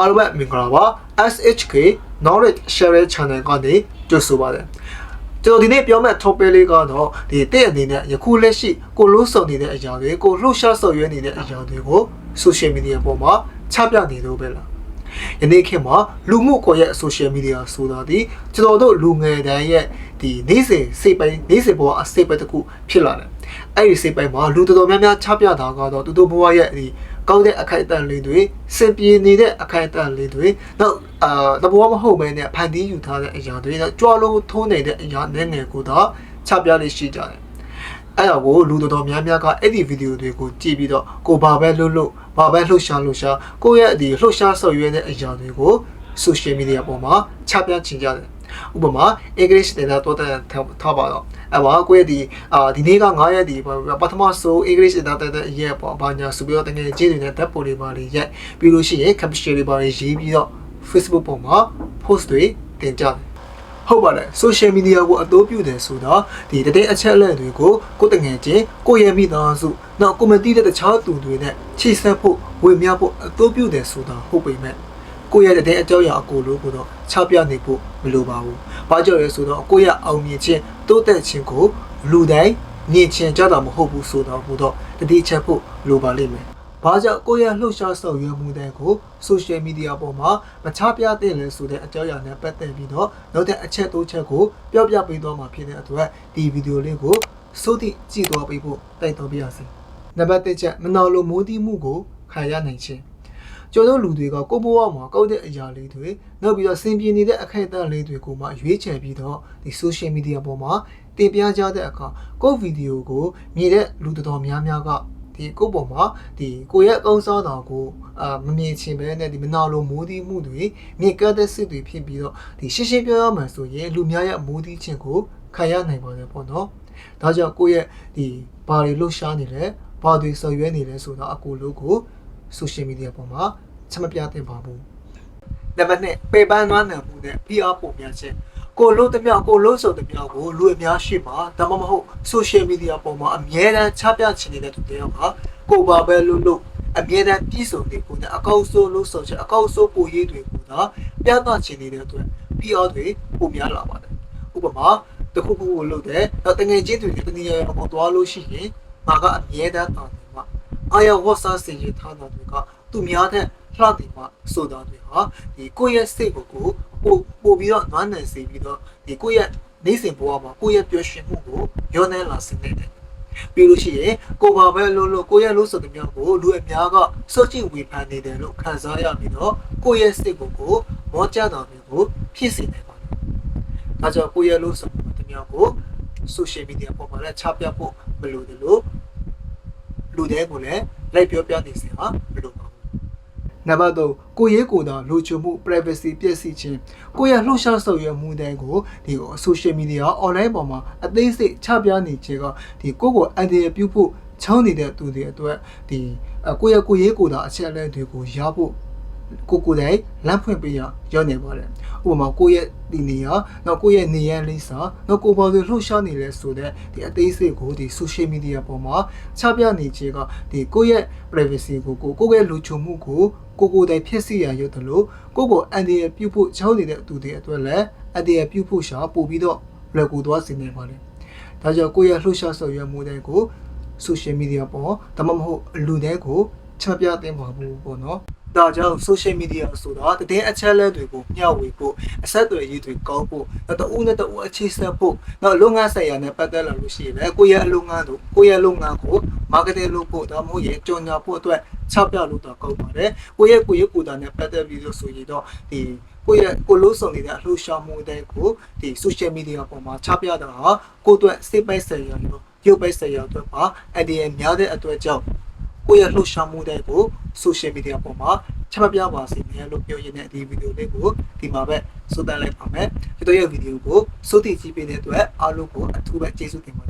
အားလုံးပဲမင်္ဂလာပါ SHK Knowledge Share Channel ကနေကြိုဆိုပါရစေကျွန်တော်ဒီနေ့ပြောမယ့် topic လေးကတော့ဒီတဲ့အနေနဲ့ယခုလက်ရှိကိုလို့စုံနေတဲ့အရာတွေကိုလှုပ်ရှားဆော်ရွေးနေတဲ့အရာတွေကို social media ပေါ်မှာချပြနေလို့ပဲလားယနေ့ခေတ်မှာလူမှုကွန်ရက် social media ဆိုတာဒီကျွန်တော်တို့လူငယ်တန်းရဲ့ဒီနေ့စဉ်စိတ်ပိုင်းနေ့စဉ်ဘဝအစိတ်ပိုင်းတစ်ခုဖြစ်လာတယ်အဲ့ဒီစိတ်ပိုင်းမှာလူတော်တော်များများချပြတာကတော့သူတို့ဘဝရဲ့ဒီ ကောင်းတဲ့အခိုက်အတန့်လေးတွေစင်ပြေနေတဲ့အခိုက်အတန့်လေးတွေနောက်အာတဘောမဟုတ်မဲနဲ့ဖန်တီးယူထားတဲ့အရာတွေနောက်ကြွားလုံးထိုးနေတဲ့အရာနဲ့ငယ်ကိုတော့ချပြလေးရှိကြတယ်အဲ့တော့ကိုလူတော်တော်များများကအဲ့ဒီဗီဒီယိုတွေကိုကြည့်ပြီးတော့ကိုဘာပဲလှုပ်လှုပ်ဘာပဲလှုပ်ရှားလှုပ်ရှားကိုယ့်ရဲ့ဒီလှုပ်ရှားဆော်ရွေးတဲ့အရာတွေကို social media ပေါ်မှာချပြချင်ကြတယ် ဥပမာ English တင်တာတော့တဲ့ထားပါတော့အဲ့ပါကိုယ့်ရဲ့ဒီအာဒီနေ့က9ရက်ဒီပထမဆုံး English တင်တာတဲ့ရက်ပေါ့ဘာညာဆိုပြီးတော့တကယ်ကြီးတွေနဲ့ဓာတ်ပုံတွေပါတွေရိုက်ပြီးလို့ရှိရင် caption တွေပါတွေရေးပြီးတော့ Facebook ပေါ်မှာ post တွေတင်ကြတယ်ဟုတ်ပါတယ် social media ကိုအသုံးပြုတယ်ဆိုတော့ဒီတတဲ့အချက်အလက်တွေကိုကိုယ်တငယ်ချင်းကိုယ့်ရဲ့မိသားစုနောက်ကိုမတီးတဲ့တခြားသူတွေနဲ့ချိဆက်ဖို့ဝေမျှဖို့အသုံးပြုတယ်ဆိုတာဟုတ်ပေမဲ့ ကိုယ့်ရဲ့တဲ့အကြောင်းအရာအကိုလို့ကိုတော့ချပြနေဖို့မလိုပါဘူး။ဘာကြောင့်လဲဆိုတော့ကိုယ့်ရဲ့အောင်မြင်ခြင်းတိုးတက်ခြင်းကိုလူတိုင်းမြင်ချင်ကြတာမဟုတ်ဘူးဆိုတော့ဘုတော့တတိချက်ဖို့လိုပါလိမ့်မယ်။ဘာကြောင့်ကိုယ့်ရဲ့လှုပ်ရှားဆောင်ရွက်မှုတွေကို social media ပေါ်မှာမချပြသင့်လဲဆိုတဲ့အကြောင်းအရာနဲ့ပတ်သက်ပြီးတော့နောက်တဲ့အချက်သုံးချက်ကိုပြောပြပေးသွားမှာဖြစ်တဲ့အတွက်ဒီဗီဒီယိုလေးကိုစိုးတိကြည့်သွားပေးဖို့တိုက်တွန်းပါရစေ။နံပါတ်1ချက်မနာလိုမိုးတိမှုကိုခံရနိုင်ခြင်း ကျွန်တော်လူတွေကကိုယ့်ဘဝမှာကောက်တဲ့အရာလေးတွေနောက်ပြီးတော့စင်ပြေနေတဲ့အခိုက်အတန့်လေးတွေကိုမှရွေးချယ်ပြီးတော့ဒီ social media ပေါ်မှာတင်ပြကြတဲ့အခါကိုယ့်ဗီဒီယိုကိုမြင်တဲ့လူတော်တော်များများကဒီကိုယ့်ပေါ်မှာဒီကိုယ့်ရဲ့အကောင်းစားတာကိုအာမမြင်ချင်ပဲနဲ့ဒီမနာလိုမိုးသီးမှုတွေမြင့်ကတ်တဲ့စစ်တွေဖြစ်ပြီးတော့ဒီရှင်းရှင်းပြောရမှဆိုရင်လူများရဲ့မိုးသီးခြင်းကိုခံရနိုင်ပါတယ်ပေါ့နော်ဒါကြောင့်ကိုယ့်ရဲ့ဒီဘာတွေလှုပ်ရှားနေလဲဘာတွေဆော်ရွဲနေလဲဆိုတာအကူလို့ကို social media ပေါ်မှာချက်မပြသင့်ပါဘူး။နံပါတ်2ပေပန်းနွားနံမှုနဲ့ PR ပုံများခြင်းကိုလို့တမြောက်ကိုလို့ဆိုတမြောက်ကိုလူအများရှိမှာဒါမှမဟုတ် social media ပေါ်မှာအမြဲတမ်းချပြချင်နေတဲ့သူတယောက်ကကိုပါပဲလို့လို့အမြဲတမ်းပြည်စုံနေကိုနဲ့အကောက်ဆိုးလို့ဆိုချင်အကောက်ဆိုးပိုရေးတွေကိုသာပြသချင်နေတဲ့အတွက် PR တွေပုံများလာပါတယ်။ဥပမာတခုခုကိုလုပ်တဲ့တော့တငယ်ချင်းတွေတနည်းအားဖြင့်သွားလို့ရှိရင်ငါကအမြဲတမ်းတာနေမှာ အာရဝတ်စားစီရထားတာတွေကသူများတဲ့လှတယ်မှာဆိုတာတွေဟာဒီကိုယ့်ရဲ့စိတ်ကိုကိုပို့ပို့ပြီးတော့နွမ်းနယ်စေပြီးတော့ဒီကိုယ့်ရဲ့နေစဉ်ဘဝမှာကိုယ့်ရဲ့ပျော်ရွှင်မှုကိုရောနေလာစေနေတယ်ပြီးလို့ရှိရင်ကိုပါပဲလို့လို့ကိုယ့်ရဲ့လို့ဆိုတဲ့မျိုးကိုလူအများကစောကြည့်ဝေဖန်နေတယ်လို့ခံစားရပြီးတော့ကိုယ့်ရဲ့စိတ်ကိုကိုမောကြတာမျိုးကိုဖြစ်စေနေပါတယ်။ဒါကြောင့်ကိုယ့်ရဲ့လို့ဆိုတဲ့မျိုးကို social media ပေါ်မှာလည်းချပြဖို့မလိုတယ်လို့ လူတွေကိုလည်းလိုက်ပြောပြနေစရာမလိုပါဘူး။နံပါတ်3ကိုရေးကိုယ်တာလူချမှု privacy ပြည့်စည်ခြင်းကိုယ့်ရဲ့လှုပ်ရှားဆောင်ရွက်မှုတွေကိုဒီ social media online ပေါ်မှာအသေးစိတ်ချပြနေခြင်းကဒီကိုယ့်ကိုအန်တီပြုဖို့ချောင်းနေတဲ့သူတွေအတွက်ဒီကိုယ့်ရဲ့ကိုရေးကိုယ်တာအချက်အလက်တွေကိုရဖို့ ကိုကိုယ်တိုင်လမ်းဖွင့်ပေးရရောက်နေပါတယ်။ဥပမာကိုယ့်ရဲ့ဒီနေရာနောက်ကိုယ့်ရဲ့နေရန်လေးစာနောက်ကိုယ်ပေါ်သူလှုပ်ရှားနေလဲဆိုတဲ့ဒီအသေးစိတ်ကိုဒီ social media ပေါ်မှာချပြနေခြင်းကဒီကိုယ့်ရဲ့ privacy ကိုကိုကိုယ့်ရဲ့လူချုံမှုကိုကိုကိုယ်တိုင်ဖြစ်စီရရုပ်တယ်လို့ကိုယ့်ကိုအန်ဒီရပြုတ်ဖို့ချောင်းနေတဲ့သူတွေအတွက်လည်းအန်ဒီရပြုတ်ဖို့ရှာပို့ပြီးတော့လွယ်ကူသွားစေနေပါတယ်။ဒါကြောင့်ကိုယ့်ရဲ့လှုပ်ရှားဆောင်ရွက်မှုတွေကို social media ပေါ်ဒါမှမဟုတ်လူတွေကိုချပြသင်ပါဘူးပေါ့နော်။ ဒါကြောင့် social media ဆိုတာတည်တဲ့အချက်လက်တွေကိုမျှဝေဖို့အဆက်အသွယ်ရေးတွေကောင်းဖို့နောက်တဦးနဲ့တဦးအခြေဆက်ဖို့နောက်လုပ်ငန်းဆိုင်ရာနဲ့ပတ်သက်လာလို့ရှိရင်လည်းကိုယ့်ရဲ့အလုပ်ငန်းတို့ကိုယ့်ရဲ့လုပ်ငန်းကို marketing လုပ်ဖို့ဒါမှမဟုတ်ရင်ကြော်ညာဖို့အတွက်ချပြလို့တော့ကောင်းပါတယ်ကိုယ့်ရဲ့ကိုယ့်ရဲ့ကိုယ်တာနဲ့ပတ်သက်ပြီးလို့ဆိုရင်တော့ဒီကိုယ့်ရဲ့ကိုလို့ဆောင်နေတဲ့အလှူရှာမှုတွေကိုဒီ social media ပေါ်မှာချပြတာဟာကိုယ့်အတွက်စိတ်ပိုက်ဆိုင်ရာလို့ရုပ်ပိုက်ဆိုင်ရာအတွက်ပါအဒီများတဲ့အတွက်ကြောင့် ကိုယ့်ရဲ့လှုပ်ရှားမှုတွေကို social media ပေါ်မှာချက်မပြပါစေနဲ့လို့ပြောရင်းနဲ့ဒီဗီဒီယိုလေးကိုဒီမှာပဲစိုးတန်းလိုက်ပါမယ်ဒီတော့ရဲ့ဗီဒီယိုကိုစိုးတည်ကြည့်ပေးတဲ့အတွက်အားလုံးကိုအထူးပဲကျေးဇူးတင်ပါတယ်